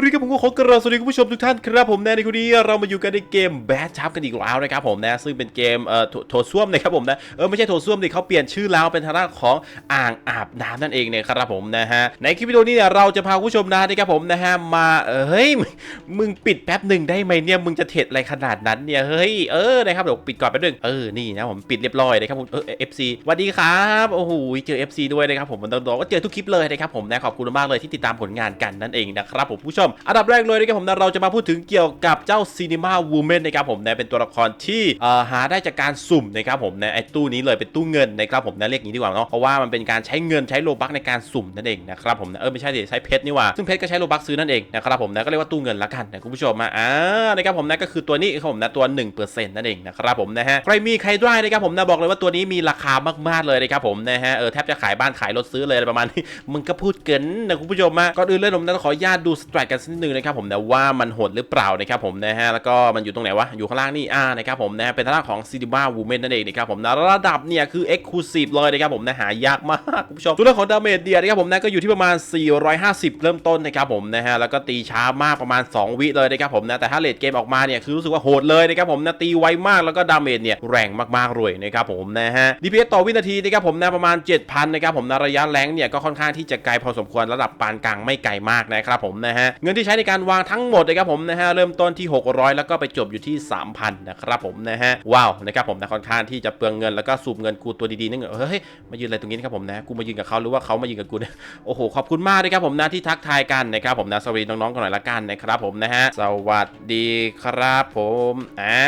เรียกผมก็ขอกราบสวัสดีคุณผู้ชมทุกท่านครับผมแนในคืนนี้เรามาอยู่กันในเกมแบทชับกันอีกแล้วนะครับผมนะซึ่งเป็นเกมเอ่อโถส้วมนะครับผมนะเออไม่ใช่โถส้วมดิเขาเปลี่ยนชื่อแล้วเป็นทางด้านของอ่างอาบน้ำนั่นเองเนี่ยครับผมนะฮะในคลิปวิดีโอนี้เนี่ยเราจะพาคุณผู้ชมนะนะครับผมนะฮะมาเฮ้ยมึงปิดแป๊บหนึ่งได้ไหมเนี่ยมึงจะเท็ดอะไรขนาดนั้นเนี่ยเฮ้ยเออนะครับเดี๋ยวปิดก่อนแป๊บหนึงเออนี่นะผมปิดเรียบร้อยนะครับผมเออเอฟซีสวัสดีครับโอ้โหเจอ FC ด้วยนะครับผมมันต้องบอกว่าเจอทุกคลิปเลยนะครับผมนะขอบคุณมากเลยที่ติดตามผลงานกันนั่นเองนะครับผมผู้ชม อันดับแรกเลยนะครับผมนะเราจะมาพูดถึงเกี่ยวกับเจ้าซีนีมาวูแมนนะครับผมนะเป็นตัวละครที่หาได้จากการสุ่มนะครับผมนะไอ้ตู้นี้เลยเป็นตู้เงินนะครับผมนะเรียกงี้ดีกว่าเนาะเพราะว่ามันเป็นการใช้เงินใช้โลบักในการสุ่มนั่นเองนะครับผมนะเออไม่ใช่ดิใช้เพชรนี่ว่าซึ่งเพชรก็ใช้โลบักซื้อนั่นเองนะครับผมนะก็เรียกว่าตู้เงินละกันนะคุณผู้ชมมาอ่านะครับผมนะก็คือตัวนี้ครับผมนะตัว1%นั่นเองนะครับผมนะฮะใครมีใครได้นะครับผมนะบอกเลยว่าตัวนี้มีราคามากๆเลยนะครับผมนะฮะเออแทบจะขายบ้านขายรถซื้อเลยอะไรประมาณนี้มึงก็พูดเกินนะคุณผู้ชมมาก่อนอื่นเลยผมนะขออนุญาตดูสตรทกันสักนิดนึงนะครับผมนะว่ามันโหดหรือเปล่านะครับผมนะฮะแล้วก็มันอยู่ตรงไหนวะอยู่ข้างล่างนี่อ่านะครับผมนะเป็นทางด้านของซีดิบ้าวูแมนนั่นเองนะครับผมนะระดับเนี่ยคือเอ็กซ์คลูซีฟเลยนะครับผมนะหายากมากคุณผู้ชมส่วนเรื่องของดาเมจเดียนะครับผมนะก็อยู่ที่ประมาณ 450 เริ่มต้นนะครับผมนะฮะแล้วก็ตีช้ามากประมาณ 2 วิเลยนะครับผมนะแต่ถ้าเลดเกมออกมาเนี่ยคือรู้สึกว่าโหดเลยนะครับผมนะตีไวมากแล้วก็ดาเมจเนี่ยแรงมากๆเลยนะครับผมนะฮะ DPS ต่อวินาทีนะครับผมนะประมาณ 7,000นะครับผมนะระยะแรงเนี่ยก็ค่อนข้างที่จะไกลพอสมควรระดับปานกลางไม่ไกลมากนะครับผมนะฮะเงินที่ใช้ในการวางทั้งหมดนะครับผมนะฮะเริ่มต้นที่ 600 แล้วก็ไปจบอยู่ที่ 3,000 นะครับผมนะฮะว้าวนะครับผมนะค่อนข้างที่จะเปลืองเงินแล้วก็สูบเงินกูตัวดีๆนั่นเฮ้ยมายืนอะไรตรงนี้นะครับผมนะกูมายืนกับเขาหรือว่าเขามายืนกับกูเนี่ยโอ้โหขอบคุณมากนะครับผมนะที่ทักทายกันนะครับผมนะสวัสดีน้องๆกันหน่อยละกันนะครับผมนะฮะสวัสดีครับผมอ่า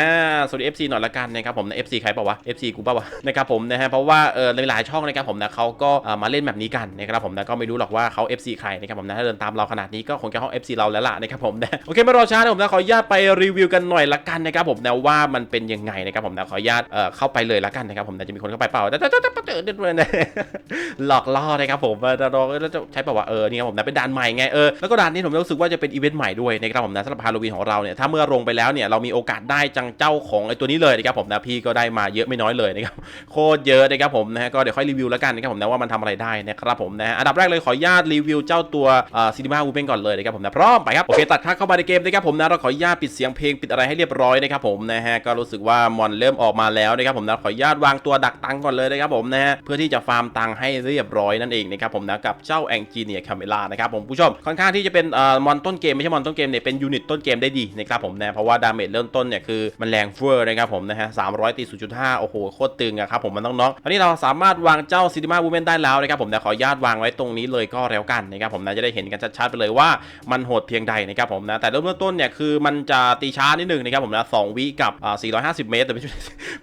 สวัสดี FC หน่อยละกันนะครับผมนะ FC ใครเปล่าวะ FC กูเปล่าวะนะครับผมนะฮะเพราะว่าเออหลายๆช่องนะครับผมนะเขาก็มาเล่นแบบนี้กันนะครับผมนะก็ไม่รู้หรอกว่าเขา FC ใครนะครับผมนะถ้าเดินตามเราขนาดนี้ก็คงจะเขา FC เราแล้วล่ะนะครับผมนะโอเคไม่รอช้านะผมนะขออนุญาตไปรีวิวกันหน่อยละกันนะครับผมนะว่ามันเป็นยังไงนะครับผมนะขออนุญาตเอ่อเข้าไปเลยละกันนะครับผมนะจะมีคนเข้าไปเปล่าแต่แต่แต่แต่แต่แต่หลอกล่อนะครับผมเออแต่เราจะใช้แบบว่าเออนี่ครับผมนะเป็นด่านใหม่ไงเออแล้วก็ด่านนี้ผมรู้สึกว่าจะเป็นอีเวนต์ใหม่ด้วยนะครับผมนะสำหรับฮาโลวีนของเราเนี่ยถ้าเมื่อลงไปแล้วเนี่ยเรามีโอกาสได้จังเจ้าของไอ้ตัวนี้เลยนะครับผมนะพี่ก็ได้มาเยอะไม่น้อยเลยนะครับโคตรเยอะนะครับผมนะฮะก็เดี๋ยวค่อยรีวิวแล้วกันนะครับผมนะว่ามันทำอะไรได้นะครับผมนะฮะอันดับแรกเลยขออนุญาตรีวิวเจ้าตัวซีนีมาวูเปนก่อนเลยนะครับผมนะพร้อมไปครับโอเคตัดค่าเข้ามาในเกมนะครับผมนะเราขออนุญาตปิดเสียงเพลงปิดอะไรให้เรียบร้อยนะครับผมนะฮะก็รู้สึกว่ามอนเริ่มออกมาแล้วนะครับผมนะขออนุญาตวางตัวดักตังก่อนเลยนะครับผมนะฮะเพื่อที่จะฟาร์มตังให้เรียบร้อยนั่นเองนะครับผมนะกับเจ้าแองจีเนียคาเมล่านะครับผมผู้ชมค่อนข้างที่จะเป็นเอ่อมอนต้นเกมไม่ใช่มอนต้นเกมเนี่ยเป็นยูนิตต้นเกมได้ดีนะครับผมนะเพราะว่าดาเมจเริ่มต้นเนี่ยคือมันแรงเฟ้อนะครับผมนะฮะ300ตี0.5โอ้โหโคตรตึงอะครับผมมันน้องๆตอนนี้เราสามารถวางเจ้าซิติมาวูแมนได้แล้วนะครับผมนะขออนุญาตวางไว้ตรงนี้เลยก็แล้วกันนะครับผมนะจะได้เห็นกันชัดๆไปเลยว่ามันโหดเพียงใดนะครับผมนะแต่เริ่มต้นเนี่ยคือมันจะตีช้านิดนึงนะครับผมนะ2วิกับอ่า450 เมตรแต่ไม่ใช่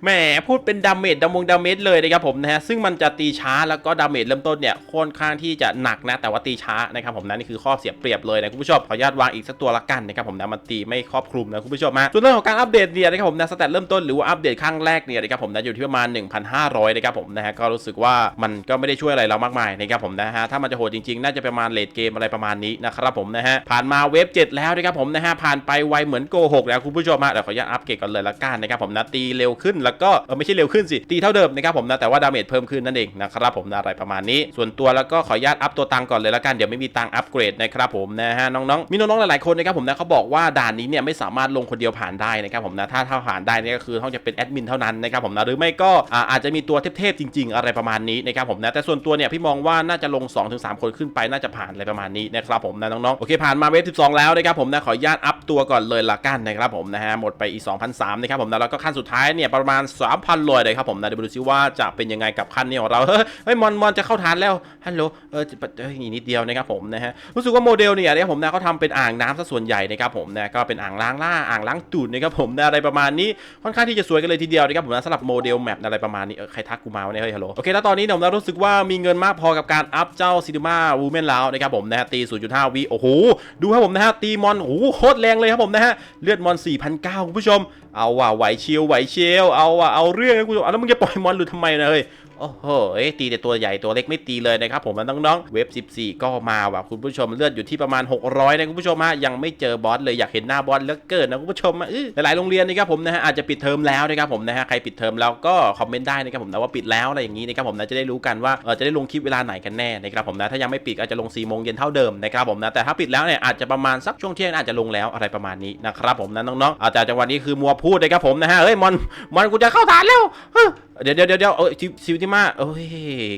แหมพูดเป็นดาเมจดามงดาเมจเลยนะครับผมนะฮะซึ่งมันจะตีช้าแล้วก็ดาเมจเริ่มต้นเนี่ยค่อนข้างที่จะหนักนะแต่ว่าตีช้านะครับผมนะนี่คือข้อเสียเปรียบเลยนะคุณผู้ชมขออนุญาตวางอีกสักตัวละกันนะครับผมนะมันตีไม่ครอบคลุมนะคุณผู้ชมมาส่วนเรื่องของการอัปเดตเนี่ยนะครับผมนะสแตทเริ่มต้นหรือว่าอัปเดตครั้งแรกเนี่ยนะครับผมนะอยู่ที่ประมาณ 1,500นะครับผมนะฮะก็รู้สึกว่ามันก็ไม่ได้ช่วยอะไรเรามากมายนะครับผมนะฮะถ้ามันจะโหดจริงๆ น่าจะประมาณเลดเกมอะไรประมาณนี้นะครับผมนะฮะผ่านมาเวฟ7แล้วนะครับผมนะฮะผ่านไปไวเหมือนโกหกแล้วคุณผู้ชมมาเดี๋ยวขออนุญาตอัปเกรดกันเลยละกันนะครับผมนะตีเร็วขึ้นแล้วก็เออไม่ใช่เร็วขึ้นสิตีเท่าเดิมนะครับผมนะแต่ว่าดาเมจเพิ่มขึ้นนั่นเองนะครับผมนะอะไรประมาณนี้ ส่วนตัวแล้วก็ขออนุญาตอัพตัวตังก่อนเลยละกันเดี๋ยวไม่มีตังอัปเกรดนะครับผมนะฮะน้องๆมีน้องๆหลายๆคนนะครับผมนะเขาบอกว่าด่านนี้เนี่ยไม่สามารถลงคนเดียวผ่านได้นะครับผมนะถ้าถ้าผ่านได้นี่ก็คือต้องจะเป็นแอดมินเท่านั้นนะครับผมนะหรือไม่ก็อาจจะมีตัวเทพๆจริง ๆ อะไรประมาณนี้นะครับผมนะแต่ส่วนตัวเนี่ยพี่มองว่าน่าจะลง 2-3 คนขึ้นไปน่าจะผ่านอะไรประมาณนี้นะครับผมนะน้องๆโอเคผ่านมาเวฟ12 แล้วนะครับผมนะขออนุญาตอั ตัวก่อนเลยละกันนะครับผมนะฮะหมดไปอีก 2,003นะครับผมนะแล้วก็ขั้นสุดท้ายเนี่ยประมาณ 3,000เลยนะครับผมนะเดี๋ยวดูซิว่าจะเป็นยังไงกับขั้นนี้ของเราเฮ้ยมอนมอนจะเข้าฐานแล้วฮัลโหลเออจะเอ้ยอีกนิดเดียวนะครับผมนะฮะรู้สึกว่าโมเดลเนี่ยนะครับผมนะเขาทำเป็นอ่างน้ำซะส่วนใหญ่นะครับผมนะก็เป็นอ่างล้างหน้าอ่างล้างตูดนะครับผมนะอะไรประมาณนี้ค่อนข้างที่จะสวยกันเลยทีเดียวนะครับผมนะสำหรับโมเดลแมปอะไรประมาณนี้เออใครทักกูมาวะเนี่ยเฮ้ยฮัลโหลโอเคแล้วตอนนี้ผมนะรู้สึกว่ามีเงินมากพอกับการอัพเจ้าซินิมาวูแมนแล้วนะครับผมนะตี0.5วิโอ้โหดูครับผมนะฮะตีมอนโอ้โหโคตรแรงเลยครับผมนะฮะ เลือดมอน 4,900 คุณผู้ชมเอาว่ะไหวเชียวไหวเชียวเอาว่ะเอาเรื่องนะคุณผู้ชมแล้วมึงจะปล่อยมอนหรือทำไมนะเฮ้ยโอ้โหตีแต่ตัวใหญ่ตัวเล็กไม่ตีเลยนะครับผมมันน้องๆเว็บ 14 ก็มาว่ะคุณผู้ชมเลือดอยู่ที่ประมาณ 600 นะคุณผู้ชมฮะยังไม่เจอบอสเลยอยากเห็นหน้าบอสเลือเกินนะคุณผู้ชมอะอือหลายๆโรงเรียนนะครับผมนะฮะอาจจะปิดเทอมแล้วนะครับผมนะฮะใครปิดเทอมแล้วก็คอมเมนต์ได้นะครับผมนะว่าปิดแล้วอะไรอย่างนี้นะครับผมนะจะได้รู้กันว่าเออจะได้ลงคลิปเวลาไหนกันแน่นะครับผมนะถ้ายังไม่ปิดอาจจะลง4โมงเย็นเท่าเดิมนะครับผมนะแต่ถ้าปิดแล้วเนี่ยอาจจะประมาณสักช่วงเที่ยงอาจจะลงแล้วอะไรประมาณนี้นะครับผมนะน้องๆอาจจะจังหวะนี้คือมัวพูดนะครับผมนะฮะเฮ้ยมอนมอนกูจะเข้าฐานแล้ว เดี๋ยวเดี๋ยวเดี๋ยวเออซิวติมาโอ้ย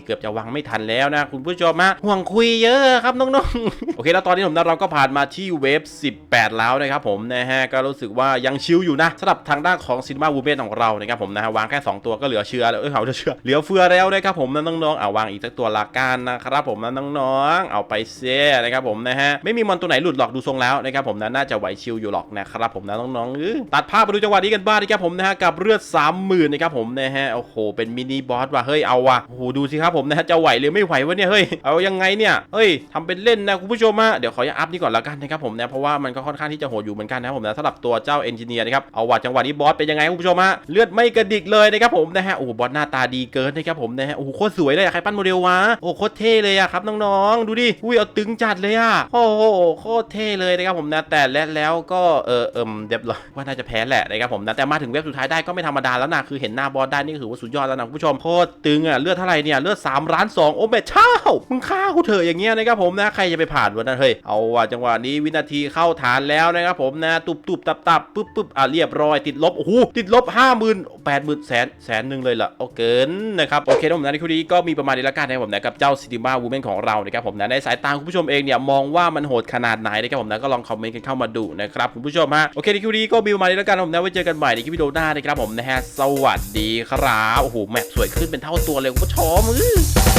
เกือบจะวางไม่ทันแล้วนะ คุณผู้ชมฮะห่วงคุยเยอะครับน้องๆ โอเค แล้วตอนนี้ผมนะเราก็ผ่านมาที่เวฟ 18 แล้วนะครับผมนะฮะก็รู้สึกว่ายังชิลอยู่นะสำหรับทางด้านของซินมาวูเบนของเรานะครับผมนะฮะวางแค่ 2 ตัวก็เหลือเชื่อแล้วเออเอาเชื่อเหลือเฟือแล้วนะครับผมนะน้องๆเอาวางอีกสักตัวละกันนะครับผมนะน้องๆเอาไปเสียนะครับผมนะฮะไม่มีมอนตัวไหนหลุดหรอกดูทรงแล้วนะครับผมนะน่าจะไหวชิลอยู่หรอกนะครับผมนะน้องๆตัดภาพมาดูจังหวะนี้กันบ้างนะครับผมนะฮะกับเลือด30,000นะครับผมนะฮะโอ้โโหเป็นมินิบอสว่ะเฮ้ยเอาว่ะโอ้โหดูสิครับผมนะฮะจะไหวหรือไม่ไหววะเนี่ยเฮ้ยเอายังไงเนี่ยเฮ้ยทำเป็นเล่นนะคุณผู้ชมฮะเดี๋ยวขออัพนี่ก่อนละกันนะครับผมนะเพราะว่ามันก็ค่อนข้างที่จะโหดอยู่เหมือนกันนะครับผมนะสำหรับตัวเจ้าเอนจิเนียร์นะครับเอาว่ะจังหวะนี้บอสเป็นยังไงคุณผู้ชมฮะเลือดไม่กระดิกเลยนะครับผมนะฮะโอ้บอสหน้าตาดีเกินนะครับผมนะฮะโอ้โคตรสวยเลยอะใครปั้นโมเดลวะโอ้โคตรเท่เลยอะครับน้องๆดูดิอุ้ยเอาตึงจัดเลยอะโอ้โหโคตรเท่เลยนะครับผมนะแต่และแล้วก็เออเอิมเรียบร้อยว่าน่าจะแพ้แหละนะครับผมนะแต่มาถึงเว็บสุดท้ายได้ก็ไม่ธรรมดาแล้วนะคือเห็นหน้าบอสได้นี่ก็ถือว่าสุดยอดแล้วนะคุณผู้ชมโคตรตึงอะเลือดเท่าไหร่เนี่ยเลือด3ล้าน2โอ้แม่เช่ามึงฆ่ากูเถอะอย่างเงี้ยนะครับผมนะใครจะไปผ่านวันนั้นเฮ้ยเอาว่ะจังหวะนี้วินาทีเข้าฐานแล้วนะครับผมนะตุบตุบตับตับปึ๊บปึ๊บอะเรียบร้อยติดลบโอ้โหติดลบห้าหมื่นแปดหมื่นแสนแสนหนึ่งเลยล่ะโอเกินนะครับโอเคนะผมนะในคลิปนี้ก็มีประมาณนี้ละกันนะครับผมนะกับเจ้าซิติมาวูแมนของเรานะครับผมนะในสายตาคุณผู้ชมเองเนี่ยมองว่ามันโหดขนาดไหนนะครับผมนะก็ลองคอมเมนต์กันเข้ามาดูนะครับคุณผู้ชมฮะโอเคในคลิปนี้ก็มีประมาณนี้ละกันผมนะไว้เจอกันใหม่ในคลิปวิดีโอหน้านะครับผมนะฮะสวัสดีครับโอ้โหแมปสวยขึ้นเป็นเท่าตัวเลยคุณผู้ชมอื้อ